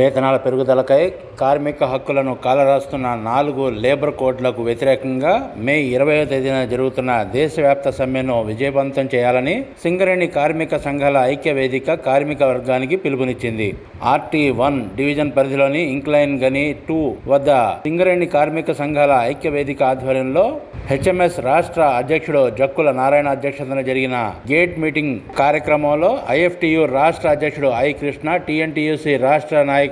వేతనాల పెరుగుదలకై కార్మిక హక్కులను కాలరాస్తున్న నాలుగు లేబర్ కోడ్లకు వ్యతిరేకంగా మే ఇరవయో తేదీన జరుగుతున్న దేశవ్యాప్త సమ్మెను విజయవంతం చేయాలని సింగరేణి కార్మిక సంఘాల ఐక్య వేదిక కార్మిక వర్గానికి పిలుపునిచ్చింది. ఆర్టీ వన్ డివిజన్ పరిధిలోని ఇంక్లైన్ గని టూ వద్ద సింగరేణి కార్మిక సంఘాల ఐక్య వేదిక ఆధ్వర్యంలో హెచ్ఎంఎస్ రాష్ట్ర అధ్యక్షుడు జక్కుల నారాయణ అధ్యక్షతన జరిగిన గేట్ మీటింగ్ కార్యక్రమంలో ఐఎఫ్టియు రాష్ట్ర అధ్యక్షుడు ఐ కృష్ణ టీఎన్టీయూసీ రాష్ట్ర నాయకుడు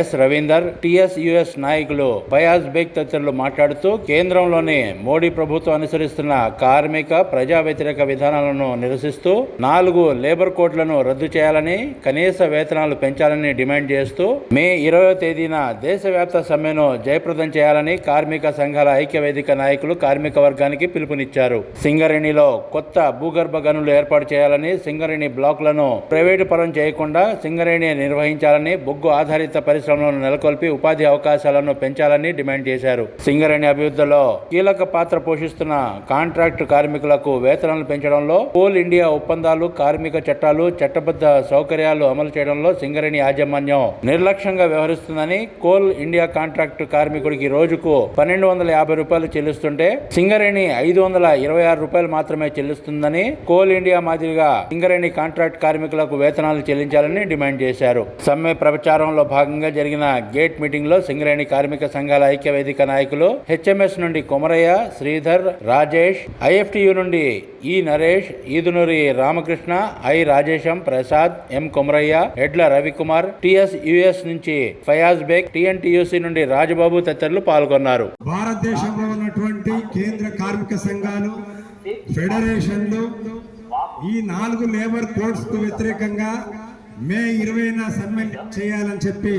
ఎస్ రవీందర్ టిఎస్యుఎస్ నాయకులు ఫయాజ్ బేగ్ తదితరులు మాట్లాడుతూ కేంద్రంలోని మోడీ ప్రభుత్వం అనుసరిస్తున్న కార్మిక ప్రజా వ్యతిరేక విధానాలను నిరసిస్తూ నాలుగు లేబర్ కోడ్లను రద్దు చేయాలని కనీస వేతనాలు పెంచాలని డిమాండ్ చేస్తూ మే ఇరవై తేదీన దేశవ్యాప్త సమ్మెను జయప్రదం చేయాలని కార్మిక సంఘాల ఐక్య వేదిక నాయకులు కార్మిక వర్గానికి పిలుపునిచ్చారు. సింగరేణిలో కొత్త భూగర్భ గనులు ఏర్పాటు చేయాలని సింగరేణి బ్లాక్లను ప్రైవేటు పరం చేయకుండా సింగరేణి నిర్వహించాలని బొగ్గు ఆధారిత పరిశ్రమలను నెలకొల్పి ఉపాధి అవకాశాలను పెంచాలని డిమాండ్ చేశారు. సింగరేణి అభివృద్ధిలో కీలక పాత్ర పోషిస్తున్న కాంట్రాక్టు కార్మికులకు వేతనాలు పెంచడంలో కోల్ ఇండియా ఒప్పందాలు కార్మిక చట్టాలు చట్టబద్ధ సౌకర్యాలు అమలు చేయడంలో సింగరేణి యాజమాన్యం నిర్లక్ష్యంగా వ్యవహరిస్తుందని కోల్ ఇండియా కాంట్రాక్టు కార్మికుడికి రోజుకు పన్నెండు వందల యాభై రూపాయలు చెల్లిస్తుంటే సింగరేణి ఐదు వందల ఇరవై ఆరు రూపాయలు మాత్రమే చెల్లిస్తుందని కోల్ ఇండియా మాదిరిగా సింగరేణి కాంట్రాక్ట్ కార్మికులకు వేతనాలు చెల్లించాలని డిమాండ్ చేశారు. సమ్మె ప్రచారం కార్యక్రమంలో భాగంగా జరిగిన గేట్ మీటింగ్లో సింగరేణి కార్మిక సంఘాల ఐక్య వేదిక నాయకులు హెచ్ఎంఎస్ నుండి కొమరయ్య శ్రీధర్ రాజేష్ ఐఎఫ్టియు నుండి E Naresh Edunuri Ramakrishna I Rajesham Prasad M Komaraiah Edla Ravikumar TS US నుంచి ఫయాజ్ బేగ్ టిఎన్టీయూసి నుండి రాజబాబు తదితరులు పాల్గొన్నారు. భారతదేశంలో ఉన్నటువంటి కేంద్ర కార్మిక సంఘాలు ఫెడరేషన్లు ఈ నాలుగు లేబర్ కోడ్స్కు వ్యతిరేకంగా మే ఇరవైన సబ్మిట్ చేయాలని చెప్పి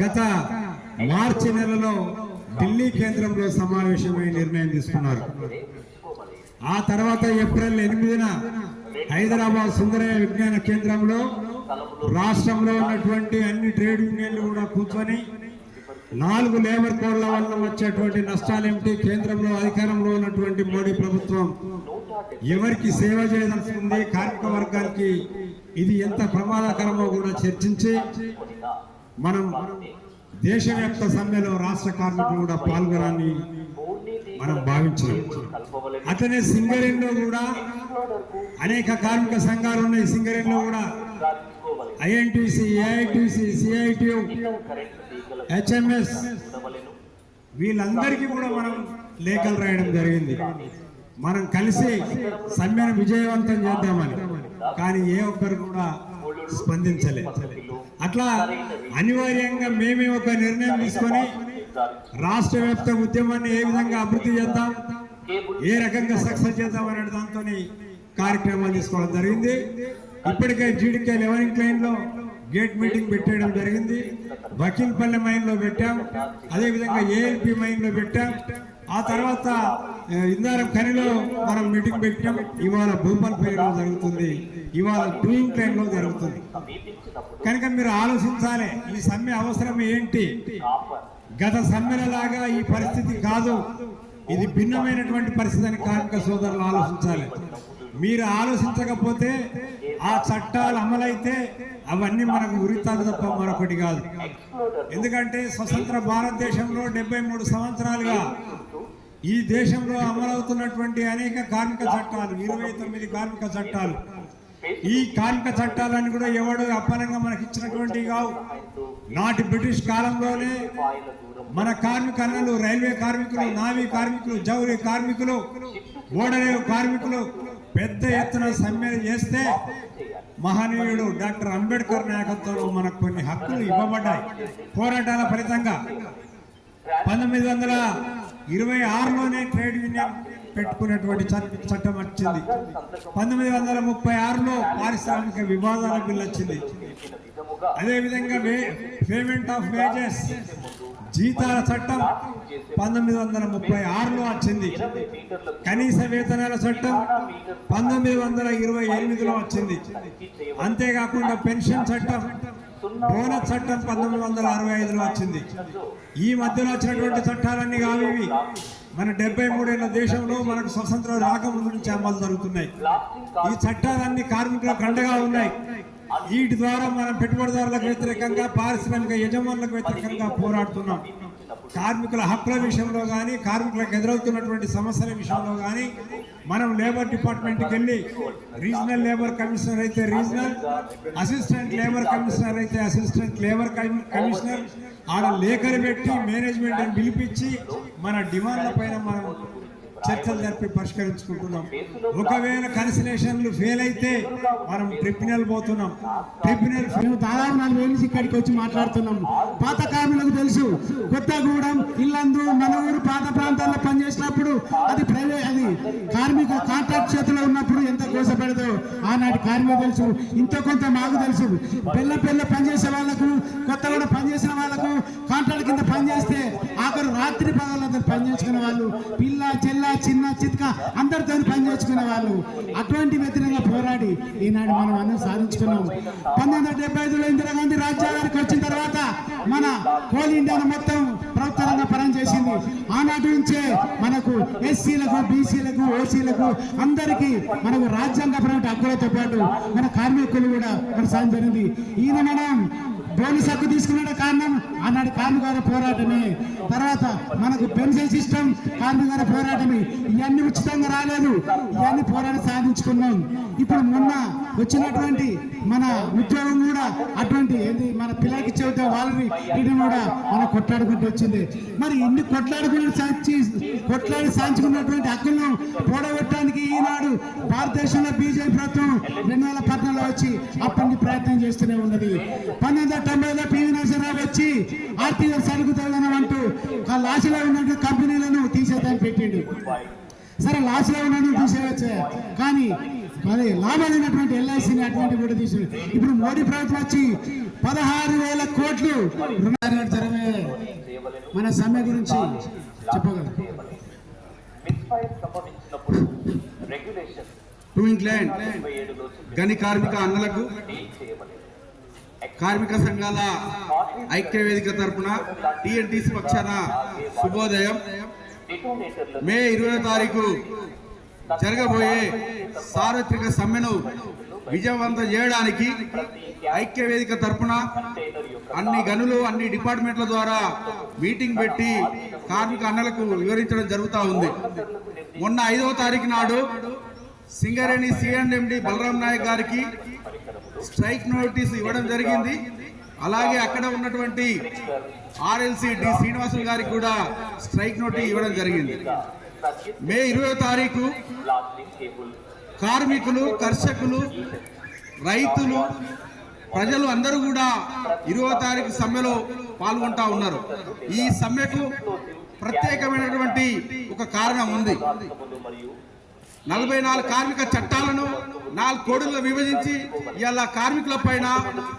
గత మార్చి నెలలో ఢిల్లీ కేంద్రంలో సమావేశమై నిర్ణయం తీసుకున్నారు. ఆ తర్వాత ఏప్రిల్ ఎనిమిదిన హైదరాబాద్ సుందరయ్య విజ్ఞాన కేంద్రంలో రాష్ట్రంలో ఉన్నటువంటి అన్ని ట్రేడ్ యూనియన్లు కూడా కూర్చొని నాలుగు లేబర్ కోడ్ల వల్ల వచ్చేటువంటి నష్టాలు ఏమిటి? కేంద్రంలో అధికారంలో ఉన్నటువంటి మోడీ ప్రభుత్వం ఎవరికి సేవ చేయదలుచుకుంది? కార్మిక వర్గానికి ఇది ఎంత ప్రమాదకరమో కూడా చర్చించి మనం దేశవ్యాప్త సమ్మెలో రాష్ట్ర కార్మికులు కూడా పాల్గొనాలని మనం భావించాం అతనే సింగరేణిలో కూడా అనేక కార్మిక సంఘాలు ఉన్నాయి. సింగరేణిలో కూడా ఐఎన్టీసీ ఏఐటీసీ సిఐటియు హెచ్ఎంఎస్ వీళ్ళందరికీ కూడా మనం లేఖలు రాయడం జరిగింది. మనం కలిసి సమ్మెను విజయవంతం చేద్దామని. కానీ ఏ ఒక్కరు కూడా స్పందించలేదు. అట్లా అనివార్యంగా మేమే ఒక నిర్ణయం తీసుకొని రాష్ట్ర వ్యాప్త ఉద్యమాన్ని ఏ విధంగా అభివృద్ధి చేద్దాం ఏ రకంగా సక్సెస్ చేద్దాం అనే దాంతో కార్యక్రమాలు తీసుకోవడం జరిగింది. ఇప్పటికే జీడికే లెవెన్ క్లైన్లో గేట్ మీటింగ్ పెట్టేయడం జరిగింది. వకీల్పల్లి మైన్లో పెట్టాం. అదేవిధంగా ఏఎల్పి మైన్లో పెట్టాం. ఆ తర్వాత ఇందారం ఖనిలో మనం మీటింగ్ పెట్టాం ఇవాళ భూపాలపల్లిలో జరుగుతుంది. ఇవాళ డూయింగ్ క్లైన్లో జరుగుతుంది. కనుక మీరు ఆలోచించాలి ఈ సమ్మె అవసరం ఏంటి? గత సమ్మెలలాగా ఈ పరిస్థితి కాదు. ఇది భిన్నమైనటువంటి పరిస్థితి అని కార్మిక సోదరులు ఆలోచించాలి. మీరు ఆలోచించకపోతే ఆ చట్టాలు అమలైతే అవన్నీ మనకు ఉరితాలు తప్ప మరొకటి కాదు. ఎందుకంటే స్వతంత్ర భారతదేశంలో డెబ్బై మూడు సంవత్సరాలుగా ఈ దేశంలో అమలవుతున్నటువంటి అనేక కార్మిక చట్టాలు ఇరవై తొమ్మిది కార్మిక చట్టాలు. ఈ కార్మిక చట్టాలన్నీ కూడా ఎవడో అప్పనంగా మనకి ఇచ్చినటువంటివి కావు. నాటి బ్రిటిష్ కాలంలోనే మన కార్మిక అన్నలు రైల్వే కార్మికులు నావీ కార్మికులు జౌరి కార్మికులు ఓడరేవు కార్మికులు పెద్ద ఎత్తున సమ్మె చేస్తే మహనీయుడు డాక్టర్ అంబేద్కర్ నాయకత్వంలో మనకు కొన్ని హక్కులు ఇవ్వబడ్డాయి. పోరాటాల ఫలితంగా పంతొమ్మిది వందల ఇరవై ఆరులోనే ట్రేడ్ యూనియన్ పెట్టుకునేటువంటి చట్టం వచ్చింది. పంతొమ్మిది వందల ముప్పై ఆరులో పారిశ్రామిక వివాదాల బిల్ వచ్చింది. అదేవిధంగా పేమెంట్ ఆఫ్ వేజెస్ జీతాల చట్టం పంతొమ్మిది వందల ముప్పై ఆరులో వచ్చింది. కనీస వేతనాల చట్టం పంతొమ్మిది వందల ఇరవై ఎనిమిదిలో వచ్చింది. అంతేకాకుండా పెన్షన్ చట్టం పౌర చట్టం పంతొమ్మిది వందల అరవై ఐదులో వచ్చింది. ఈ మధ్యలో వచ్చినటువంటి చట్టాలన్నీ కావు ఇవి. మన డెబ్బై మూడేళ్ళ దేశంలో మనకు స్వతంత్రం రాకముందు నుంచి అమలు జరుగుతున్నాయి. ఈ చట్టాలన్నీ కార్మికులకు అండగా ఉన్నాయి. వీటి ద్వారా మనం పెట్టుబడిదారులకు వ్యతిరేకంగా పారిశ్రామిక యజమానులకు వ్యతిరేకంగా పోరాడుతున్నాం. కార్మికుల హక్కుల విషయంలో కానీ కార్మికులకు ఎదురవుతున్నటువంటి సమస్యల విషయంలో కానీ మనం లేబర్ డిపార్ట్మెంట్కి వెళ్ళి రీజనల్ లేబర్ కమిషనర్ అయితే రీజనల్ అసిస్టెంట్ లేబర్ కమిషనర్ అయితే అసిస్టెంట్ లేబర్ కమిషనర్ ఆడ లేఖలు పెట్టి మేనేజ్మెంట్ని పిలిపించి మన డిమాండ్ల పైన మనం చర్చలు జరిపి పరిష్కరించుకుంటున్నాం. ఒకవేళ కన్సిలేషన్లు ఫెయిల్ అయితే మనం ట్రిబ్యునల్ పోతున్నాం. ట్రిబ్యునల్ మేము దాదాపు నాలుగు వేలు నుంచి ఇక్కడికి వచ్చి మాట్లాడుతున్నాం. పాత కార్మికులకు తెలుసు కొత్తగూడెం ఇల్లందు మన ఊరు పాత ప్రాంతాల్లో పనిచేసినప్పుడు అది ప్రైవేట్ అది కార్మిక కాంట్రాక్ట్ చేతిలో ఉన్నప్పుడు ఎంత కోసపెడదో ఆనాటి కార్మికులు తెలుసు. ఇంత కొంత మాకు తెలుసు. పిల్ల పిల్ల పనిచేసే వాళ్ళకు కొత్తగూడ పనిచేసిన వాళ్ళకు కాంట్రాక్ట్ కింద పనిచేస్తే ఆఖరు రాత్రి పగలంతా పనిచేసుకునే వాళ్ళు అటువంటి వ్యతిరేకంగా పోరాడి ఈనాడు మనం అందరం సాధించుకున్నాం. పంతొమ్మిది వందల డెబ్బై ఐదులో ఇందిరాగాంధీ రాజ్యాంగానికి వచ్చిన తర్వాత మన కోల్ ఇండియాను మొత్తం ప్రభుత్వ రంగ పరం చేసింది. ఆనాటి నుంచే మనకు ఎస్సీలకు బీసీలకు ఓసీలకు అందరికీ మనకు రాజ్యాంగపరమైన హక్కులతో పాటు మన కార్మికులు కూడా మన సాధించింది ఈయన మనం బోనస్ హక్కు తీసుకున్న కారణం. ఆనాడు కార్మికుల పోరాటమే. తర్వాత మనకు పెన్షన్ సిస్టమ్ కార్మికుల పోరాటమే. ఇవన్నీ ఉచితంగా రాలేదు. ఇవన్నీ పోరాటం సాధించుకున్నాం. ఇప్పుడు మొన్న వచ్చినటువంటి మన ఉద్యోగం కూడా అటువంటి ఏంది? మన పిల్లలకి చెబితే వాళ్ళని వీటిని కూడా మనం కొట్లాడుకుంటూ వచ్చింది. మరి ఇన్ని కొట్లాడుకుని సాధించి కొట్లాడి సాధించుకున్నటువంటి హక్కులను పోడగొట్టడానికి ఈనాడు భారతదేశంలో బీజేపీ ప్రభుత్వం రెండు వేల పద్నాలుగులో వచ్చి అప్పటి ప్రయత్నం చేస్తూనే ఉన్నది. పంతొమ్మిది వందల తొంభైలో పివి నరసింహరావు వచ్చి ఆర్థిక సరుకు అంటూ ఆ లాస్లో ఉన్నట్టు కంపెనీలను తీసేదాన్ని పెట్టిండు. సరే లాస్లో ఉన్నది తీసేయచ్చే. కానీ మరి లాభాలైనటువంటి ఎల్ఐసిని అటువంటి కూడా తీసుకు ఇప్పుడు మోడీ ప్రభుత్వం వచ్చి పదహారు వేల కోట్లు మన సమ్మె గురించి చెప్పగలరు. టు ఇంగ్లాండ్ గని కార్మిక అన్నలకు కార్మిక సంఘాల ఐక్య వేదిక తరఫున టిఎన్టీసీ పక్షాన శుభోదయం. మే ఇరవై తారీఖు జరగబోయే సార్వత్రిక సమ్మెను విజయవంతం చేయడానికి ఐక్య వేదిక తరపున అన్ని గనులు అన్ని డిపార్ట్మెంట్ల ద్వారా మీటింగ్ పెట్టి కార్మిక అన్నలకు వివరించడం జరుగుతూ ఉంది. మొన్న ఐదవ తారీఖు నాడు సింగరేణి సిఎండి బలరాం నాయక్ గారికి స్ట్రైక్ నోటీస్ ఇవ్వడం జరిగింది. అలాగే అక్కడ ఉన్నటువంటి ఆర్ఎల్సి డి శ్రీనివాసులు గారికి కూడా స్ట్రైక్ నోటీస్ ఇవ్వడం జరిగింది. మే ఇరవై తారీఖు కార్మికులు కర్షకులు రైతులు ప్రజలు అందరూ కూడా ఇరవై తారీఖు సమ్మెలో పాల్గొంటా ఉన్నారు. ఈ సమ్మెకు ప్రత్యేకమైనటువంటి ఒక కారణం ఉంది. నలభై నాలుగు కార్మిక చట్టాలను నాలుగు కోడుల్లో విభజించి ఇవాళ కార్మికుల పైన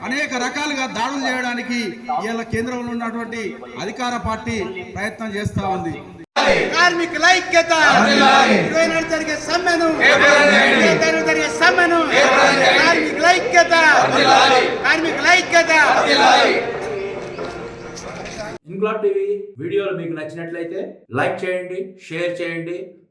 అనేక రకాలుగా దాడులు చేయడానికి ఇవాళ కేంద్రంలో ఉన్నటువంటి అధికార పార్టీ ప్రయత్నం చేస్తా ఉంది. కార్మికుల ఐక్యత ఇరవై జరిగే సమ్మెను జరిగే సమ్మెను కార్మికుల ఐక్యత కార్మికుల ఐక్యత. ఇంక్లాబ్ టీవీ వీడియోలు మీకు నచ్చినట్లయితే లైక్ చేయండి షేర్ చేయండి.